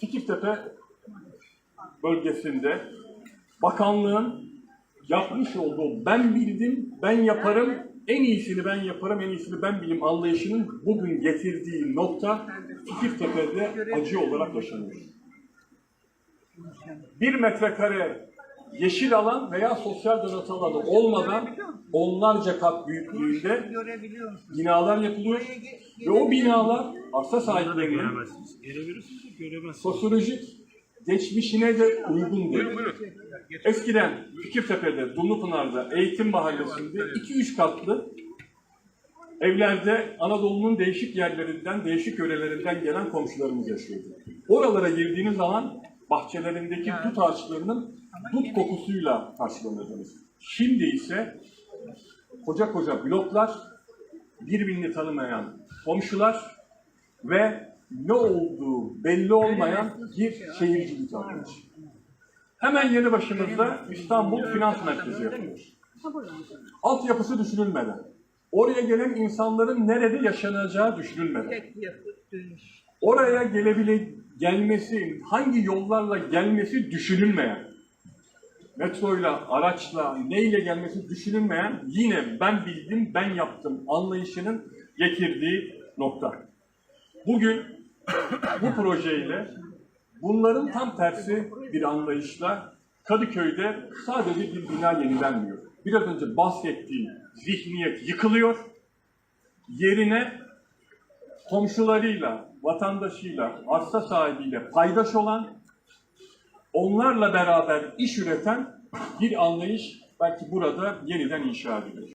Fikirtepe bölgesinde bakanlığın yapmış olduğu ben bildim, ben yaparım, en iyisini ben yaparım, en iyisini ben bilim anlayışının bugün getirdiği nokta Fikirtepe'de acı olarak yaşanıyor. Bir metrekare yeşil alan veya sosyal donatı alanı olmadan onlarca kat büyüklüğünde binalar yapılıyor ve o binalar arsa sahiplerinin. Görebilirsiniz sosyolojik geçmişine de uygun değil. Eskiden Fikirtepe'de, Dumlupınar'da, Eğitim Mahallesi'nde 2-3 katlı evlerde Anadolu'nun değişik yerlerinden, değişik yörelerinden gelen komşularımız yaşıyordu. Oralara girdiğiniz zaman bahçelerindeki dut ağaçlarının dut kokusuyla karşılanırdınız. Şimdi ise koca koca bloklar, birbirini tanımayan komşular ve ne olduğu belli olmayan bir şehircilik anlayışı. Hemen yanı başımızda İstanbul Finans Merkezi yapılıyor. Altyapısı düşünülmeden, oraya gelen insanların nerede yaşanacağı düşünülmeden, oraya gelebile gelmesi, hangi yollarla gelmesi düşünülmeyen, metroyla, araçla, neyle gelmesi düşünülmeyen yine ben bildim, ben yaptım anlayışının getirdiği nokta. Bugün bu projeyle bunların tam tersi bir anlayışla Kadıköy'de sadece bir bina yenilenmiyor. Biraz önce bahsettiğim zihniyet yıkılıyor. Yerine komşularıyla, vatandaşıyla, arsa sahibiyle paydaş olan, onlarla beraber iş üreten bir anlayış belki burada yeniden inşa ediliyor.